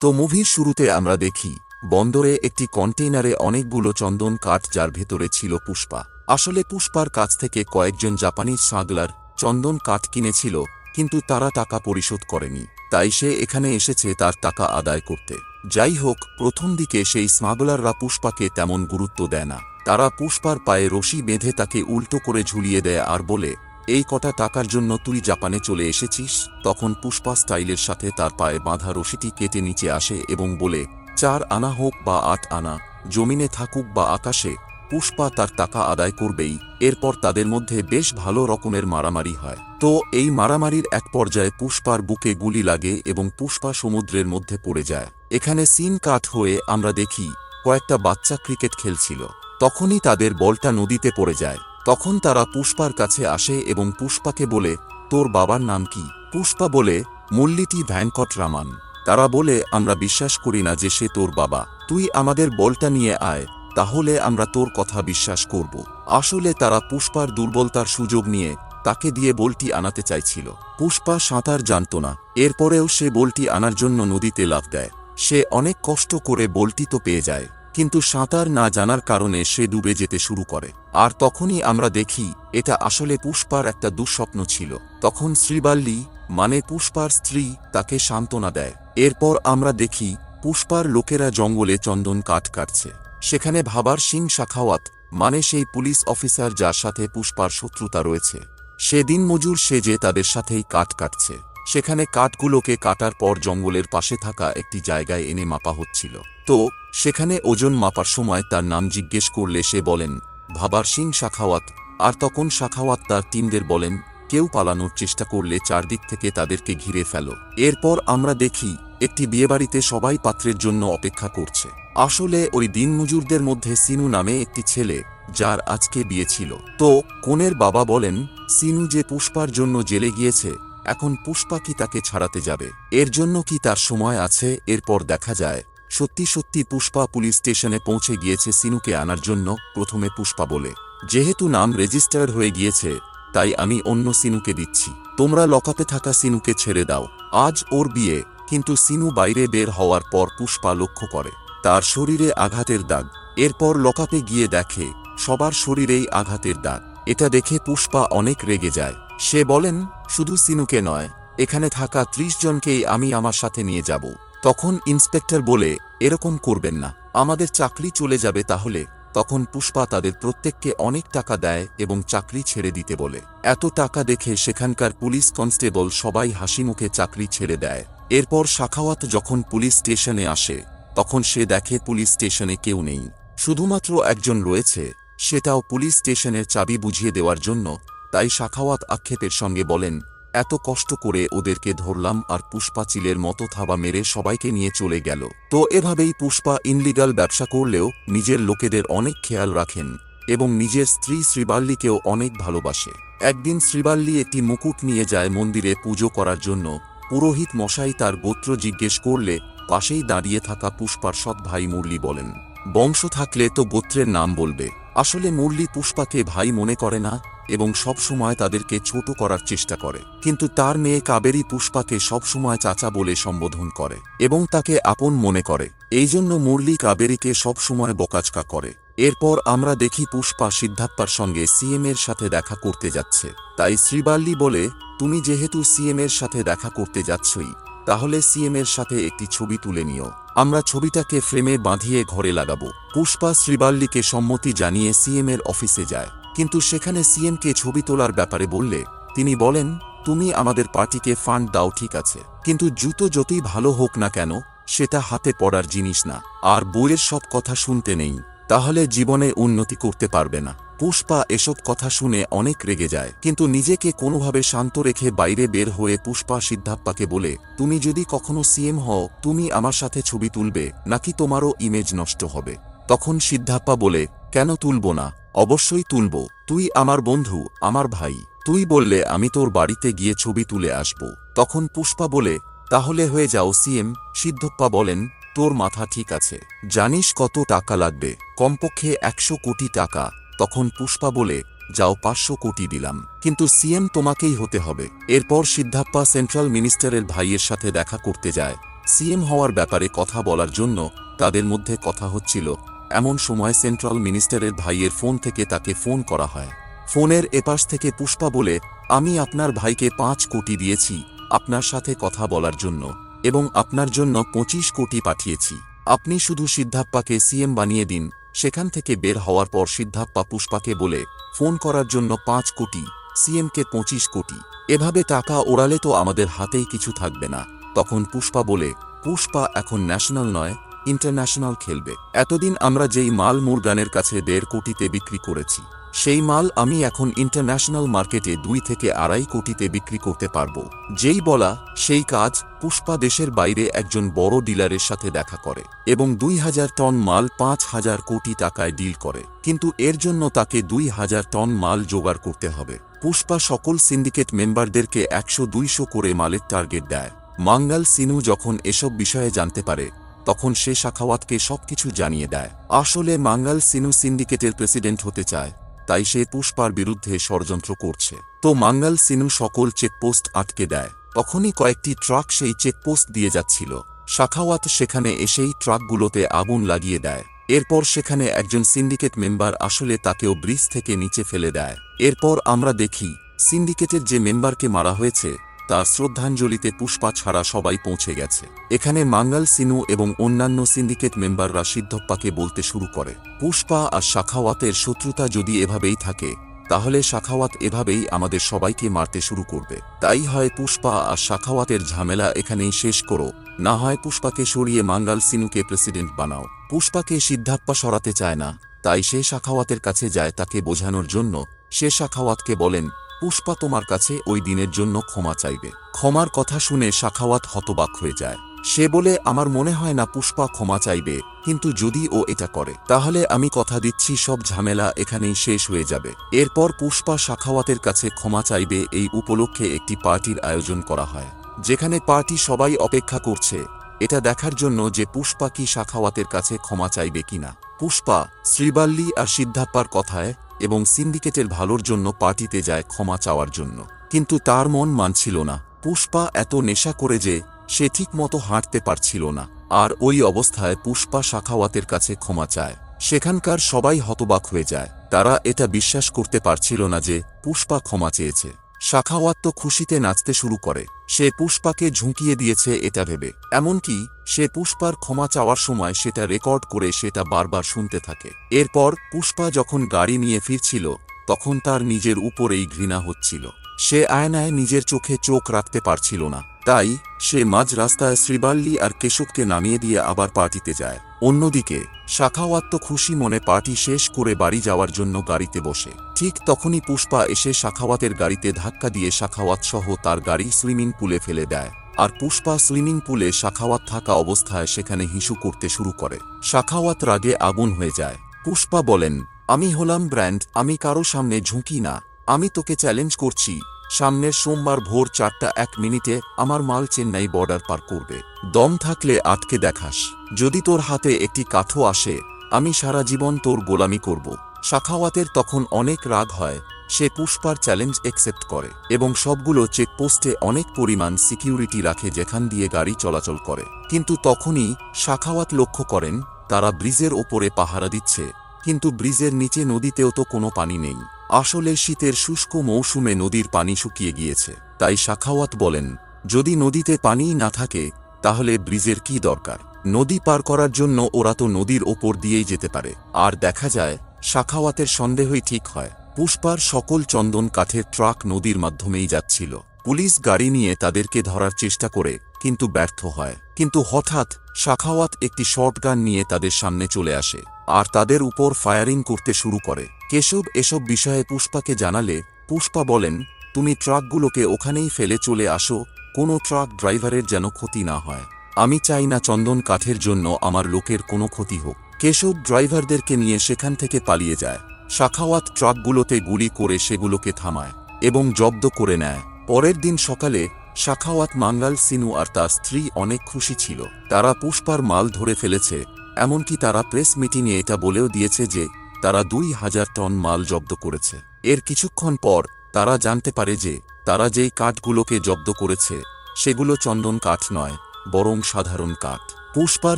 তো মুভির শুরুতে আমরা দেখি, বন্দরে একটি কন্টেইনারে অনেকগুলো চন্দন কাঠ যার ভেতরে ছিল পুষ্পা। আসলে পুষ্পার কাছ থেকে কয়েকজন জাপানিজ সাগলার চন্দন কাঠ কিনেছিল, কিন্তু তারা টাকা পরিশোধ করেনি। তাই সে এখানে এসেছে তার টাকা আদায় করতে। যাই হোক, প্রথম দিকে সেই স্মাগলাররা পুষ্পাকে তেমন গুরুত্ব দেয় না। তারা পুষ্পার পায়ে রশি বেঁধে তাকে উল্টো করে ঝুলিয়ে দেয় আর বলে এই কটা টাকার জন্য তুই জাপানে চলে এসেছিস? তখন পুষ্পা স্টাইলের সাথে তার পায়ে বাঁধা রশিটি কেটে নিচে আসে এবং বলে, চার আনা হোক বা আট আনা, জমিনে থাকুক বা আকাশে, পুষ্পা তার টাকা আদায় করবেই। এরপর তাদের মধ্যে বেশ ভালো রকমের মারামারি হয়। তো এই মারামারির এক পর্যায়ে পুষ্পার বুকে গুলি লাগে এবং পুষ্পা সমুদ্রের মধ্যে পড়ে যায়। এখানে সিন কাট হয়ে আমরা দেখি, কয়েকটা বাচ্চা ক্রিকেট খেলছিল। তখনই তাদের বলটা নদীতে পড়ে যায়। তখন তারা পুষ্পার কাছে আসে এবং পুষ্পাকে বলে, তোর বাবার নাম কি? পুষ্পা বলে, মুল্লিটি ভ্যাঙ্কট রামান। তারা বলে, আমরা বিশ্বাস করি না যে সে তোর বাবা। তুই আমাদের বলটা নিয়ে আয়, তাহলে আমরা তোর কথা বিশ্বাস করব। আসলে তারা পুষ্পার দুর্বলতার সুযোগ নিয়ে তাকে দিয়ে বলটি আনাতে চাইছিল। পুষ্পা সাঁতার জানত না। এরপরেও সে বলটি আনার জন্য নদীতে লাফ দেয়। সে অনেক কষ্ট করে বলটি তো পেয়ে যায়, কিন্তু সাঁতার না জানার কারণে সে ডুবে যেতে শুরু করে। আর তখনই আমরা দেখি, এটা আসলে পুষ্পার একটা দুঃস্বপ্ন ছিল। তখন শ্রীবাল্লি মানে পুষ্পার স্ত্রী, তাকে সান্ত্বনা দেয়। এরপর আমরা দেখি, পুষ্পার লোকেরা জঙ্গলে চন্দন কাঠ কাটছে। সেখানে ভাবার সিং শাখাওয়াত মানে সেই পুলিশ অফিসার যার সাথে পুষ্পার শত্রুতা রয়েছে। সেদিন মজুর সেজে তাদের সাথেই কাঠ কাটছে। সেখানে কাঠগুলোকে কাটার পর জঙ্গলের পাশে থাকা একটি জায়গায় এনে মাপা হচ্ছিল। তো, সেখানে ওজন মাপার সময় তার নাম জিজ্ঞেস করলে সে বলেন ভাবার সিং শাখাওয়াত, আর তখন শাখাওয়াত তার টিমদের বলেন, কেউ পালানোর চেষ্টা করলে চারদিক থেকে তাদেরকে ঘিরে ফেল। এরপর আমরা দেখি, একটি বিয়েবাড়িতে সবাই পাত্রের জন্য অপেক্ষা করছে। আসলে ওই দিনমজুরদের মধ্যে সিনু নামে একটি ছেলে, যার আজকে বিয়ে ছিল। তো, কোনের বাবা বলেন, সিনু যে পুষ্পার জন্য জেলে গিয়েছে, এখন পুষ্পা কি তাকে ছাড়াতে যাবে? এর জন্য কি তার সময় আছে? এরপর দেখা যায়। সত্যি সত্যি পুষ্পা পুলিশ স্টেশনে পৌঁছে গিয়েছে সিনুকে আনার জন্য, প্রথমে পুষ্পা বলে, যেহেতু নাম রেজিস্টার হয়ে গিয়েছে, তাই আমি অন্য সিনুকে দিচ্ছি। তোমরা লকাপে থাকা সিনুকে ছেড়ে দাও। আজ ওর বিয়ে, কিন্তু সিনু বাইরে বের হওয়ার পর পুষ্পা লক্ষ্য করে, তার শরীরে আঘাতের দাগ। এরপর লকাপে গিয়ে দেখে, সবার শরীরেই আঘাতের দাগ। এটা দেখে পুষ্পা অনেক রেগে যায়। সে বলেন, শুধু সিনুকে নয়, এখানে থাকা ত্রিশ জনকেই আমি আমার সাথে নিয়ে যাব। তখন ইন্সপেক্টর বলে, এরকম করবেন না। আমাদের চাকরি চলে যাবে তাহলে। তখন পুষ্পা তাদের প্রত্যেককে অনেক টাকা দেয় এবং চাকরি ছেড়ে দিতে বলে। এত টাকা দেখে সেখানকার পুলিশ কনস্টেবল সবাই হাসি মুখে চাকরি ছেড়ে দেয়। এরপর শাখাওয়াত যখন পুলিশ স্টেশনে আসে, তখন সে দেখে পুলিশ স্টেশনে কেউ নেই। শুধুমাত্র একজন রয়েছে, সেটাও পুলিশ স্টেশনের চাবি বুঝিয়ে দেওয়ার জন্য। তাই শাখাওয়াত আক্ষেপের সঙ্গে বলেন এত কষ্ট করে ওদেরকে ধরলাম আর পুষ্পা চিলের মতো থাবা মেরে সবাইকে নিয়ে চলে গেল। তো এভাবেই পুষ্পা ইনলিগাল ব্যবসা করলেও নিজের লোকেদের অনেক খেয়াল রাখেন এবং নিজের স্ত্রী শ্রীবাল্লিকেও অনেক ভালোবাসে। একদিন শ্রীবাল্লি একটি মুকুট নিয়ে যায় মন্দিরে পুজো করার জন্য। পুরোহিত মশাই তার গোত্র জিজ্ঞেস করলে, পাশেই দাঁড়িয়ে থাকা পুষ্পার সৎ ভাই মুরলি বলেন, বংশ থাকলে তো গোত্রের নাম বলবে। আসলে মুরলি পুষ্পাকে ভাই মনে করে না? এবং সব সময় তাদেরকে ছোট করার চেষ্টা করে। কিন্তু তার মেয়ে কাবেরী পুষ্পাকে সবসময় চাচা বলে সম্বোধন করে এবং তাকে আপন মনে করে। এই জন্য মুরলি কাবেরীকে সবসময় বকাচকা করে। এরপর আমরা দেখি পুষ্পা সিদ্ধাপ্পার সঙ্গে সিএম এর সাথে দেখা করতে যাচ্ছে। তাই শ্রীবাল্লি বলে, তুমি যেহেতু সিএম এর সাথে দেখা করতে যাচ্ছই, তাহলে সিএম এর সাথে একটি ছবি তুলে নিও। আমরা ছবিটাকে ফ্রেমে বাঁধিয়ে ঘরে লাগাবো। পুষ্পা শ্রীবাল্লিকে সম্মতি জানিয়ে সিএম এর অফিসে যায়। কিন্তু সেখানে সিএমকে ছবি তোলার ব্যাপারে বললে, তিনি বলেন, তুমি আমাদের পার্টিকে ফান্ড দাও, ঠিক আছে। কিন্তু জুতো যতই ভালো হোক না কেন, সেটা হাতে পড়ার জিনিস না। আর বইয়ের সব কথা শুনতে নেই। তাহলে জীবনে উন্নতি করতে পারবে না। পুষ্পা এসব কথা শুনে অনেক রেগে যায়। কিন্তু নিজেকে কোনোভাবে শান্ত রেখে বাইরে বের হয়ে পুষ্পা সিদ্ধাপ্পাকে বলে, তুমি যদি কখনো সিএম হও, তুমি আমার সাথে ছবি তুলবে, নাকি তোমারও ইমেজ নষ্ট হবে? তখন সিদ্ধাপ্পা বলে, কেন তুলব না? অবশ্যই তুলব। তুই আমার বন্ধু, আমার ভাই। তুই বললে আমি তোর বাড়িতে গিয়ে ছবি তুলে আসব। তখন পুষ্পা বলে, তাহলে হয়ে যাও, সিএম। সিদ্ধপ্পা বলেন, তোর মাথা ঠিক আছে। জানিস কত টাকা লাগবে? কমপক্ষে একশো কোটি টাকা। তখন পুষ্পা বলে, যাও, পাঁচশো কোটি দিলাম। কিন্তু সিএম তোমাকেই হতে হবে। এরপর সিদ্ধাপ্পা সেন্ট্রাল মিনিস্টারের ভাইয়ের সাথে দেখা করতে যায়। সিএম হওয়ার ব্যাপারে কথা বলার জন্য তাদের মধ্যে কথা হচ্ছিল এমন সময় সেন্ট্রাল মিনিস্টারের ভাইয়ের ফোন থেকে তাকে ফোন করা হয়। ফোনের এপাশ থেকে পুষ্পা বলে, আমি আপনার ভাইকে পাঁচ কোটি দিয়েছি, আপনার সাথে কথা বলার জন্য, এবং আপনার জন্য পঁচিশ কোটি পাঠিয়েছি। আপনি শুধু সিদ্ধাপ্পাকে সিএম বানিয়ে দিন। সেখান থেকে বের হওয়ার পর সিদ্ধাপ্পা পুষ্পাকে বলে, ফোন করার জন্য পাঁচ কোটি, সিএমকে পঁচিশ কোটি। এভাবে টাকা ওড়ালে তো আমাদের হাতেই কিছু থাকবে না। তখন পুষ্পা বলে, পুষ্পা এখন ন্যাশনাল নয় ইন্টারন্যাশনাল খেলবে। এতদিন আমরা যেই মাল মুরগানের কাছে দেড় কোটিতে বিক্রি করেছি, সেই মাল আমি এখন ইন্টারন্যাশনাল মার্কেটে দুই থেকে আড়াই কোটিতে বিক্রি করতে পারব। যেই বলা, সেই কাজ পুষ্পা দেশের বাইরে একজন বড় ডিলারের সাথে দেখা করে এবং দুই হাজার টন মাল পাঁচ হাজার কোটি টাকায় ডিল করে। কিন্তু এর জন্য তাকে দুই হাজার টন মাল জোগাড় করতে হবে। পুষ্পা সকল সিন্ডিকেট মেম্বারদেরকে একশো দুইশো করে মালের টার্গেট দেয়। মাঙ্গাল সিনু যখন এসব বিষয়ে জানতে পারে তখন সে শাখাওয়াতকে সবকিছু জানিয়ে দেয়। আসলে মাঙ্গাল সিনু সিন্ডিকেটের প্রেসিডেন্ট হতে চায়, তাই সে পুষ্পার বিরুদ্ধে ষড়যন্ত্র করছে। তো মাঙ্গাল সিনু সকল চেকপোস্ট আটকে দেয়। তখনই কয়েকটি ট্রাক সেই চেকপোস্ট দিয়ে যাচ্ছিল। শাখাওয়াত সেখানে এসেই ট্রাকগুলোতে আগুন লাগিয়ে দেয়। এরপর সেখানে একজন সিন্ডিকেট মেম্বার আসলে তাকেও ব্রিজ থেকে নিচে ফেলে দেয়। এরপর আমরা দেখি, সিন্ডিকেটের যে মেম্বারকে মারা হয়েছে তার শ্রদ্ধাঞ্জলিতে পুষ্পা ছাড়া সবাই পৌঁছে গেছে। এখানে মাঙ্গাল সিনু এবং অন্যান্য সিন্ডিকেট মেম্বাররা সিদ্ধপ্পাকে বলতে শুরু করে, পুষ্পা আর শাখাওয়াতের শত্রুতা যদি এভাবেই থাকে, তাহলে শাখাওয়াত এভাবেই আমাদের সবাইকে মারতে শুরু করবে। তাই হয় পুষ্পা আর শাখাওয়াতের ঝামেলা এখানেই শেষ করো, না হয় পুষ্পাকে সরিয়ে মাঙ্গাল সিনুকে প্রেসিডেন্ট বানাও। পুষ্পাকে সিদ্ধাপ্পা সরাতে চায় না, তাই সে শাখাওয়াতের কাছে যায় তাকে বোঝানোর জন্য। সে শাখাওয়াতকে বলেন পুষ্পা তোমার কাছে ওই দিনের জন্য ক্ষমা চাইবে। ক্ষমার কথা শুনে শাখাওয়াত হতবাক হয়ে যায়। সে বলে, আমার মনে হয় না পুষ্পা ক্ষমা চাইবে, কিন্তু যদি ও এটা করে, তাহলে আমি কথা দিচ্ছি, সব ঝামেলা এখানেই শেষ হয়ে যাবে। এরপর পুষ্পা শাখাওয়াতের কাছে ক্ষমা চাইবে, এই উপলক্ষে একটি পার্টির আয়োজন করা হয়, যেখানে পার্টি সবাই অপেক্ষা করছে। এটা দেখার জন্য যে পুষ্পা কি শাখাওয়াতের কাছে ক্ষমা চাইবে কিনা। পুষ্পা, শ্রীবাল্লি আর সিদ্ধাপ্পার কথায় এবং সিন্ডিকেটের ভালোর জন্য পার্টিতে যায় ক্ষমা চাওয়ার জন্য। কিন্তু তার মন মানছিল না। পুষ্পা এত নেশা করে যে, সে ঠিকমতো হাঁটতে পারছিল না। আর ওই অবস্থায় পুষ্পা শাখাওয়াতের কাছে ক্ষমা চায়। সেখানকার সবাই হতবাক হয়ে যায়। তারা এটা বিশ্বাস করতে পারছিল না যে, পুষ্পা ক্ষমা চেয়েছে। শাখাওয়াত তো খুশিতে নাচতে শুরু করে। সে পুষ্পাকে ঝুঁকিয়ে দিয়েছে এটা ভেবে। এমনকি সে পুষ্পার ক্ষমা চাওয়ার সময় সেটা রেকর্ড করে সেটা বারবার শুনতে থাকে। এরপর পুষ্পা যখন গাড়ি নিয়ে ফিরছিল, তখন তার নিজের উপরেই ঘৃণা হচ্ছিল। সে আয়নায় নিজের চোখে চোখ রাখতে পারছিল না। তাই, সে মাঝ রাস্তায় শ্রীবাল্লি আর কেশবকে নামিয়ে দিয়ে আবার পার্টিতে যায়। অন্যদিকে শাখাওয়াত খুশি মনে পার্টি শেষ করে বাড়ি যাওয়ার জন্য গাড়িতে বসে। ঠিক তখনই পুষ্পা এসে শাখাওয়াতের গাড়িতে ধাক্কা দিয়ে শাখাওয়াত সহ তার গাড়ি সুইমিং পুলে ফেলে দেয়। আর পুষ্পা সুইমিং পুলে শাখাওয়াত থাকা অবস্থায় সেখানে হিসু করতে শুরু করে। শাখাওয়াত রাগে আগুন হয়ে যায়। পুষ্পা বলেন, আমি হলাম ব্র্যান্ড, আমি কারও সামনে ঝুঁকি না। আমি তোকে চ্যালেঞ্জ করছি। সামনের সোমবার ভোর চারটা এক মিনিটে আমার মাল চেন্নাই বর্ডার পার করবে। দম থাকলে আটকে দেখাস। যদি তোর হাতে একটি কাঠও আসে, আমি সারা জীবন তোর গোলামি করব। শাখাওয়াতের তখন অনেক রাগ হয়, সে পুষ্পার চ্যালেঞ্জ একসেপ্ট করে এবং সবগুলো চেকপোস্টে অনেক পরিমাণ সিকিউরিটি রাখে যেখান দিয়ে গাড়ি চলাচল করে। কিন্তু তখনই শাখাওয়াত লক্ষ্য করেন, তারা ব্রিজের ওপরে পাহারা দিচ্ছে। কিন্তু ব্রিজের নিচে নদীতেও তো কোনো পানি নেই। আসলে শীতের শুষ্ক মৌসুমে নদীর পানি শুকিয়ে গিয়েছে, তাই শাখাওয়াত বলেন, যদি নদীতে পানিই না থাকে, তাহলে ব্রিজের কি দরকার? নদী পার করার জন্য ওরা তো নদীর ওপর দিয়েই যেতে পারে। আর দেখা যায়, শাখাওয়াতের সন্দেহই ঠিক হয়। পুষ্পার সকল চন্দন কাঠের ট্রাক নদীর মাধ্যমেই যাচ্ছিল। পুলিশ গাড়ি নিয়ে তাদেরকে ধরার চেষ্টা করে, কিন্তু ব্যর্থ হয়। কিন্তু হঠাৎ, শাখাওয়াত একটি শর্টগান নিয়ে তাদের সামনে চলে আসে, আর তাদের উপর ফায়ারিং করতে শুরু করে। কেশব এসব বিষয়ে পুষ্পাকে জানালে, পুষ্পা বলেন, তুমি ট্রাকগুলোকে ওখানেই ফেলে চলে আসো, কোনো ট্রাক ড্রাইভারের যেন ক্ষতি না হয়। আমি চাই না চন্দন কাঠের জন্য আমার লোকের কোনো ক্ষতি হোক কেশব ড্রাইভারদেরকে নিয়ে সেখান থেকে পালিয়ে যায়। শাখাওয়াত ট্রাকগুলোতে গুলি করে সেগুলোকে থামায় এবং জব্দ করে নেয়। পরের দিন সকালে, শাখাওয়াত মাঙ্গাল সিনু আর তার স্ত্রী অনেক খুশি ছিল। তারা পুষ্পার মাল ধরে ফেলেছে, এমনকি তারা প্রেস মিটিংয়ে এটা বলেও দিয়েছে যে তারা দুই হাজার টন মাল জব্দ করেছে। এর কিছুক্ষণ পর তারা জানতে পারে যে, তারা যেই কাঠগুলোকে জব্দ করেছে, সেগুলো চন্দন কাঠ নয়, বরং সাধারণ কাঠ। পুষ্পার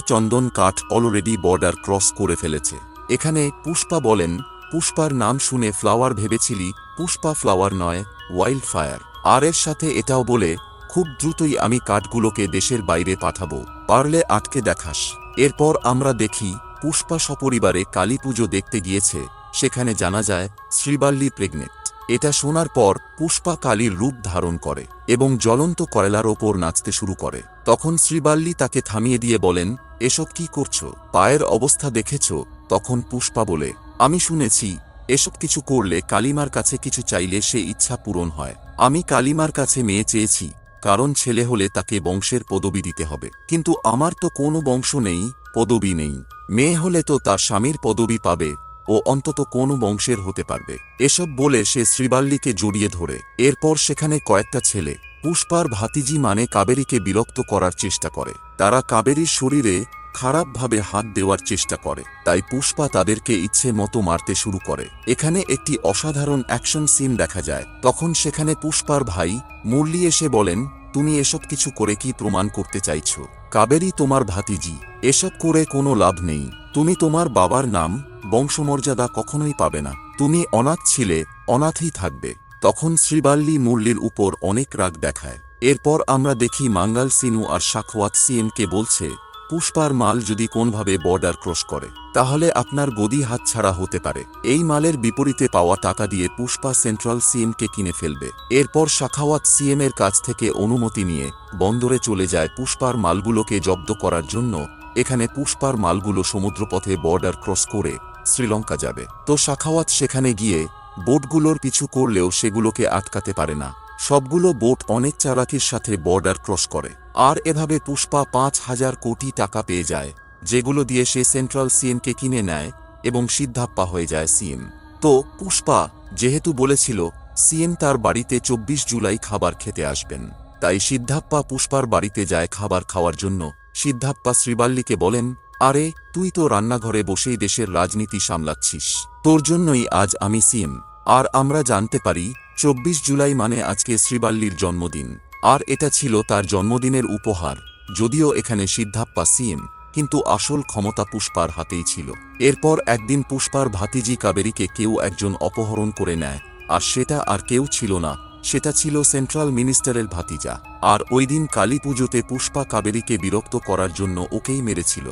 চন্দন কাঠ অলরেডি বর্ডার ক্রস করে ফেলেছে। এখানে পুষ্পা বলেন, পুষ্পার নাম শুনে ফ্লাওয়ার ভেবেছিলি, পুষ্পা ফ্লাওয়ার নয় ওয়াইল্ড ফায়ার আর এর সাথে এটাও বলে, খুব দ্রুতই আমি কাঠগুলোকে দেশের বাইরে পাঠাবো, পারলে আটকে দেখাস। এরপর আমরা দেখি পুষ্পা সপরিবারে কালী পুজো দেখতে গিয়েছে, সেখানে জানা যায়, শ্রীবাল্লি প্রেগনেন্ট। এটা শোনার পর পুষ্পা কালীর রূপ ধারণ করে এবং জ্বলন্ত কয়লার ওপর নাচতে শুরু করে। তখন শ্রীবাল্লি তাকে থামিয়ে দিয়ে বলেন, এসব কি করছ? পায়ের অবস্থা দেখেছ? তখন পুষ্পা বলে, আমি শুনেছি, এসব কিছু করলে কালিমার কাছে কিছু চাইলে সে ইচ্ছা পূরণ হয়। আমি কালিমার কাছে মেয়ে চেয়েছি, কারণ ছেলে হলে তাকে বংশের পদবি দিতে হবে। কিন্তু আমার তো কোনো বংশ নেই পদবি নেই। মেয়ে হলে তো তার স্বামীর পদবি পাবে ও অন্তত কোনো বংশের হতে পারবে। এসব বলে সে শ্রীবাল্লিকে জড়িয়ে ধরে। এরপর সেখানে কয়েকটা ছেলে, পুষ্পার ভাতিজি মানে কাবেরীকে বিরক্ত করার চেষ্টা করে। তারা কাবেরীর শরীরে খারাপভাবে হাত দেওয়ার চেষ্টা করে। তাই পুষ্পা তাদেরকে ইচ্ছে মতো মারতে শুরু করে। এখানে একটি অসাধারণ অ্যাকশন সিন দেখা যায়। তখন সেখানে পুষ্পার ভাই মুরলি এসে বলেন, তুমি এসব কিছু করে কি প্রমাণ করতে চাইছো? কাবেরী তোমার ভাতিজি, এসব করে কোনো লাভ নেই। তুমি তোমার বাবার নাম, বংশমর্যাদা কখনোই পাবে না। তুমি অনাথ ছিলে, অনাথই থাকবে। তখন শ্রীবাল্লি মুরলির উপর অনেক রাগ দেখায়। এরপর আমরা দেখি মাঙ্গাল সিনু আর সাখওয়াত সিএমকে বলছে পুষ্পার মাল যদি কোনভাবে বর্ডার ক্রস করে, তাহলে আপনার গদি হাতছাড়া হতে পারে। এই মালের বিপরীতে পাওয়া টাকা দিয়ে পুষ্পা সেন্ট্রাল সিএমকে কিনে ফেলবে। এরপর শাখাওয়াত সিএম এর কাছ থেকে অনুমতি নিয়ে বন্দরে চলে যায় পুষ্পার মালগুলোকে জব্দ করার জন্য। এখানে পুষ্পার মালগুলো সমুদ্রপথে বর্ডার ক্রস করে শ্রীলঙ্কা যাবে। তো শাখাওয়াত সেখানে গিয়ে বোটগুলোর পিছু করলেও সেগুলোকে আটকাতে পারে না। সবগুলো বোট অনেক চালাকির সাথে বর্ডার ক্রস করে। আর এভাবে পুষ্পা পাঁচ হাজার কোটি টাকা পেয়ে যায়, যেগুলো দিয়ে সে সেন্ট্রাল সিএমকে কিনে নেয় এবং সিদ্ধাপ্পা হয়ে যায় সিএম। তো, পুষ্পা, যেহেতু বলেছিল, সিএম তার বাড়িতে চব্বিশ জুলাই খাবার খেতে আসবেন, তাই সিদ্ধাপ্পা পুষ্পার বাড়িতে যায় খাবার খাওয়ার জন্য, সিদ্ধাপ্পা শ্রীবাল্লিকে বলেন, আরে, তুই তো রান্নাঘরে বসেই দেশের রাজনীতি সামলাচ্ছিস, তোর জন্যই আজ আমি সিএম, আর আমরা জানতে পারি, চব্বিশ জুলাই মানে আজকে শ্রীবাল্লির জন্মদিন। আর এটা ছিল তার জন্মদিনের উপহার, যদিও এখানে সিদ্ধাপ্পা সিএম কিন্তু আসল ক্ষমতা পুষ্পার হাতেই ছিল। এরপর একদিন পুষ্পার ভাতিজি কাবেরিকে কেউ একজন অপহরণ করে নেয়, আর সেটা আর কেউ ছিল না, সেটা ছিল সেন্ট্রাল মিনিস্টারের ভাতিজা। আর ওই দিন কালী পুজোতে পুষ্পা কাবেরিকে বিরক্ত করার জন্য ওকেই মেরেছিল,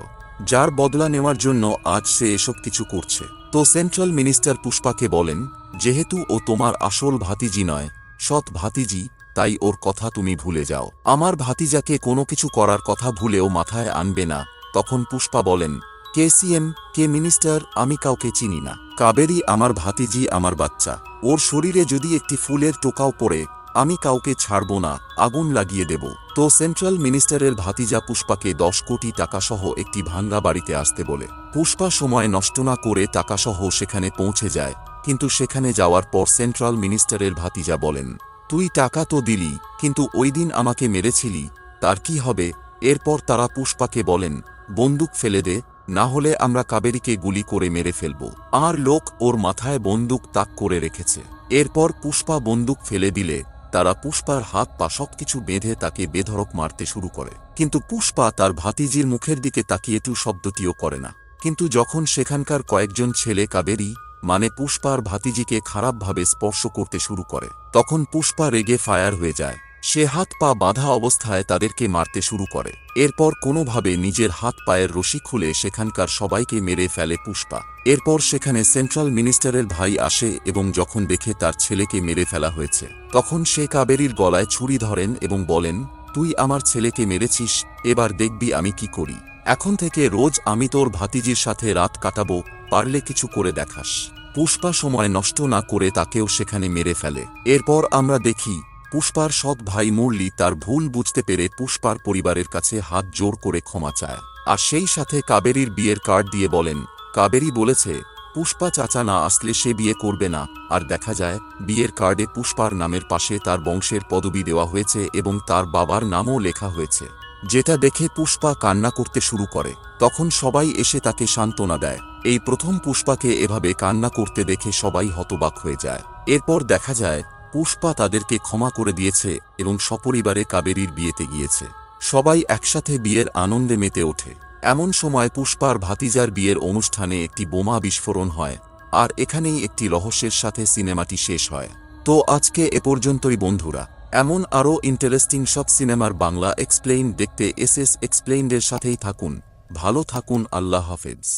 যার বদলা নেওয়ার জন্য আজ সে এসব কিছু করছে। তো সেন্ট্রাল মিনিস্টার পুষ্পাকে বলেন, যেহেতু ও তোমার আসল ভাতিজি নয় সৎ ভাতিজি, তাই ওর কথা তুমি ভুলে যাও। আমার ভাতিজাকে কোনো কিছু করার কথা ভুলেও মাথায় আনবে না। তখন পুষ্পা বলেন, কে সিএম, কে মিনিস্টার, আমি কাউকে চিনি না। কাবেরি আমার ভাতিজি, আমার বাচ্চা। ওর শরীরে যদি একটি ফুলের টোকাও পড়ে, আমি কাউকে ছাড়ব না, আগুন লাগিয়ে দেব। তো সেন্ট্রাল মিনিস্টারের ভাতিজা পুষ্পাকে দশ কোটি টাকাসহ একটি ভাঙ্গা বাড়িতে আসতে বলে। পুষ্পা সময় নষ্ট না করে টাকাসহ সেখানে পৌঁছে যায়। কিন্তু সেখানে যাওয়ার পর সেন্ট্রাল মিনিস্টারের ভাতিজা বলেন, তুই টাকা তো দিলি, কিন্তু ওই দিন আমাকে মেরেছিলি, তার কি হবে? এরপর তারা পুষ্পাকে বলেন, বন্দুক ফেলে দে, না হলে আমরা কাবেরীকে গুলি করে মেরে ফেলব। আর লোক ওর মাথায় বন্দুক তাক করে রেখেছে। এরপর পুষ্পা বন্দুক ফেলে দিলে, তারা পুষ্পার হাত পা সবকিছু বেঁধে তাকে বেধরক মারতে শুরু করে। কিন্তু পুষ্পা তার ভাতিজির মুখের দিকে তাকিয়ে টু শব্দটিও করে না। কিন্তু যখন সেখানকার কয়েকজন ছেলে কাবেরী মানে পুষ্পার ভাতিজিকে খারাপভাবে স্পর্শ করতে শুরু করে। তখন পুষ্পা রেগে ফায়ার হয়ে যায়। সে হাত পা বাঁধা অবস্থায় তাদেরকে মারতে শুরু করে। এরপর কোনোভাবে নিজের হাত পায়ের রশি খুলে সেখানকার সবাইকে মেরে ফেলে পুষ্পা। এরপর সেখানে সেন্ট্রাল মিনিস্টারের ভাই আসে এবং যখন দেখে তার ছেলেকে মেরে ফেলা হয়েছে, তখন সে কাবেরীর গলায় ছুরি ধরেন এবং বলেন, তুই আমার ছেলেকে মেরেছিস, এবার দেখবি আমি কি করি। এখন থেকে রোজ আমি তোর ভাতিজির সাথে রাত কাটাবো পারলে কিছু করে দেখাস। পুষ্পা সময় নষ্ট না করে তাকেও সেখানে মেরে ফেলে। এরপর আমরা দেখি, পুষ্পার সৎ ভাই মুরলি তার ভুল বুঝতে পেরে পুষ্পার পরিবারের কাছে হাত জোর করে ক্ষমা চায়। আর সেই সাথে কাবেরীর বিয়ের কার্ড দিয়ে বলেন, কাবেরী বলেছে, পুষ্পা চাচা না আসলে সে বিয়ে করবে না। আর দেখা যায়, বিয়ের কার্ডে পুষ্পার নামের পাশে তার বংশের পদবি দেওয়া হয়েছে এবং তার বাবার নামও লেখা হয়েছে। যেটা দেখে পুষ্পা কান্না করতে শুরু করে। তখন সবাই এসে তাকে সান্ত্বনা দেয়। এই প্রথম পুষ্পাকে এভাবে কান্না করতে দেখে সবাই হতবাক হয়ে যায়। এরপর দেখা যায়, পুষ্পা তাদেরকে ক্ষমা করে দিয়েছে এবং সপরিবারে কাবেরীর বিয়েতে গিয়েছে। সবাই একসাথে বিয়ের আনন্দে মেতে ওঠে। এমন সময় পুষ্পার ভাতিজার বিয়ের অনুষ্ঠানে একটি বোমা বিস্ফোরণ হয়, আর এখানেই একটি রহস্যের সাথে সিনেমাটি শেষ হয়। তো আজকে এ পর্যন্তই বন্ধুরা। এমন আরও ইন্টারেস্টিং সব সিনেমার বাংলা এক্সপ্লেইন দেখতে এস এস এক্সপ্লেইনদের সাথেই থাকুন। ভালো থাকুন, আল্লাহ হাফেজ।